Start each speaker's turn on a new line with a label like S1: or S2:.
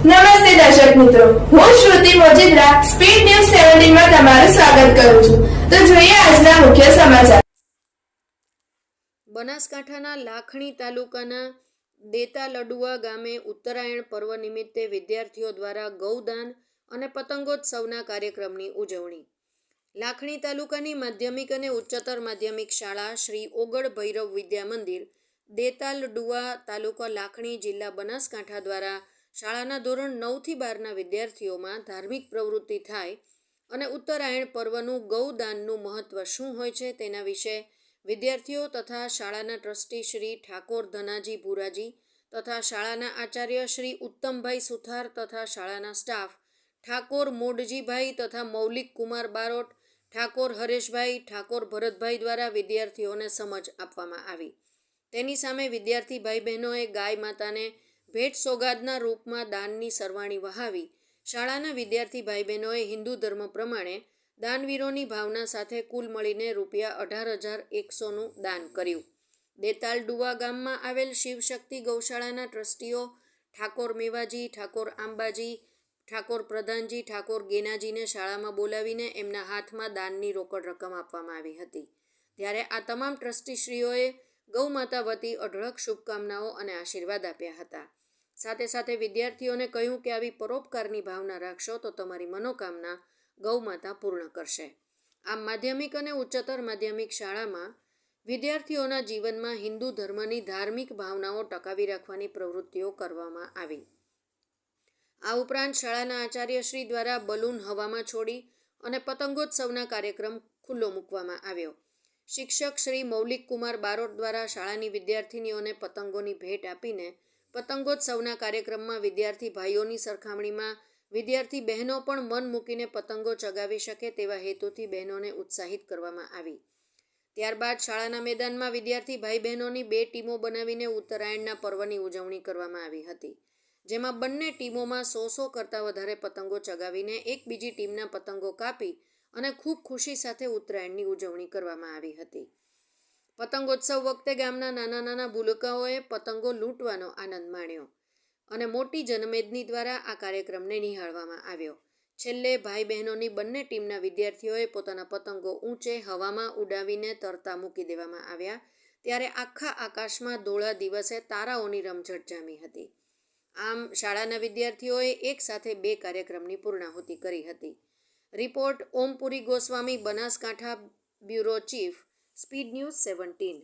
S1: નમસ્તે દર્શક મિત્રો. હું શ્રુતિ મોજીદ્રા સ્પીડ ન્યૂઝ સેવન્ટીનમાં તમારું સ્વાગત કરું છું. તો જોઈએ આજના મુખ્ય સમાચાર.
S2: બનાસકાંઠાના લાખણી તાલુકાના દેતા લડુઆ ગામે ઉત્તરાયણ પર્વ નિમિત્તે વિદ્યાર્થીઓ દ્વારા ગૌદાન અને પતંગોત્સવના કાર્યક્રમની ઉજવણી. લાખણી તાલુકાની માધ્યમિક અને ઉચ્ચતર માધ્યમિક શાળા શ્રી ઓગળ ભૈરવ વિદ્યા મંદિર દેતાલ ડુઆ તાલુકા લાખણી જિલ્લા બનાસકાંઠા દ્વારા શાળાના ધોરણ નવથી બારના વિદ્યાર્થીઓમાં ધાર્મિક પ્રવૃત્તિ થાય અને ઉત્તરાયણ પર્વનું ગૌદાનનું મહત્વ શું હોય છે તેના વિશે વિદ્યાર્થીઓ તથા શાળાના ટ્રસ્ટી શ્રી ઠાકોર ધનાજી ભુરાજી તથા શાળાના આચાર્ય શ્રી ઉત્તમભાઈ સુથાર તથા શાળાના સ્ટાફ ઠાકોર મોડજીભાઈ તથા મૌલિક કુમાર બારોટ, ઠાકોર હરેશભાઈ, ઠાકોર ભરતભાઈ દ્વારા વિદ્યાર્થીઓને સમજ આપવામાં આવી. તેની સામે વિદ્યાર્થી ભાઈ બહેનોએ ગાય માતાને ભેટ સોગાદના રૂપમાં દાનની સરવાણી વહાવી શાળાના વિદ્યાર્થી ભાઈ બહેનોએ હિન્દુ ધર્મ પ્રમાણે દાનવીરોની ભાવના સાથે કુલ મળીને રૂપિયા અઢાર હજાર એકસોનું દાન કર્યું. દેતાલ ડુવા ગામમાં આવેલ શિવશક્તિ ગૌશાળાના ટ્રસ્ટીઓ ઠાકોર મેવાજી, ઠાકોર આંબાજી, ઠાકોર પ્રધાનજી, ઠાકોર ગેનાજીને શાળામાં બોલાવીને એમના હાથમાં દાનની રોકડ રકમ આપવામાં આવી હતી. ત્યારે આ તમામ ટ્રસ્ટીશ્રીઓએ ગૌમાતા વતી અઢળક શુભકામનાઓ અને આશીર્વાદ આપ્યા હતા. સાથે સાથે વિદ્યાર્થીઓને કહ્યું કે આવી પરોપકારની ભાવના રાખશો તો તમારી મનોકામના ગૌમાતા પૂર્ણ કરશે. આમ માધ્યમિક અને ઉચ્ચતર માધ્યમિક શાળામાં વિદ્યાર્થીઓના જીવનમાં હિન્દુ ધર્મની ધાર્મિક ભાવનાઓ ટકાવી રાખવાની પ્રવૃત્તિઓ કરવામાં આવી. આ ઉપરાંત શાળાના આચાર્યશ્રી દ્વારા બલૂન હવામાં છોડી અને પતંગોત્સવના કાર્યક્રમ ખુલ્લો મૂકવામાં આવ્યો. શિક્ષક શ્રી મૌલિક કુમાર બારોટ દ્વારા શાળાની વિદ્યાર્થિનીઓને પતંગોની ભેટ આપીને પતંગોત્સવના કાર્યક્રમમાં વિદ્યાર્થી ભાઈઓની સરખામણીમાં વિદ્યાર્થી બહેનો પણ મન મૂકીને પતંગો ચગાવી શકે તેવા હેતુથી બહેનોને ઉત્સાહિત કરવામાં આવી. ત્યારબાદ શાળાના મેદાનમાં વિદ્યાર્થી ભાઈ બહેનોની બે ટીમો બનાવીને ઉત્તરાયણના પર્વની ઉજવણી કરવામાં આવી હતી, જેમાં બંને ટીમોમાં સો સો કરતાં વધારે પતંગો ચગાવીને એક બીજી ટીમના પતંગો કાપી અને ખૂબ ખુશી સાથે ઉત્તરાયણની ઉજવણી કરવામાં આવી હતી. પતંગોત્સવ વખતે ગામના નાના નાના ભૂલકાઓએ પતંગો લૂંટવાનો આનંદ માણ્યો અને મોટી જનમેદની દ્વારા આ કાર્યક્રમને નિહાળવામાં આવ્યો. છેલ્લે ભાઈ બહેનોની બંને ટીમના વિદ્યાર્થીઓએ પોતાના પતંગો ઊંચે હવામાં ઉડાવીને તરતા મૂકી દેવામાં આવ્યા ત્યારે આખા આકાશમાં ધોળા દિવસે તારાઓની રમઝટ જામી હતી. આમ શાળાના વિદ્યાર્થીઓએ એક સાથે બે કાર્યક્રમની પૂર્ણાહુતિ કરી હતી. Report Ompuri Goswami Banaskantha bureau chief speed news seventeen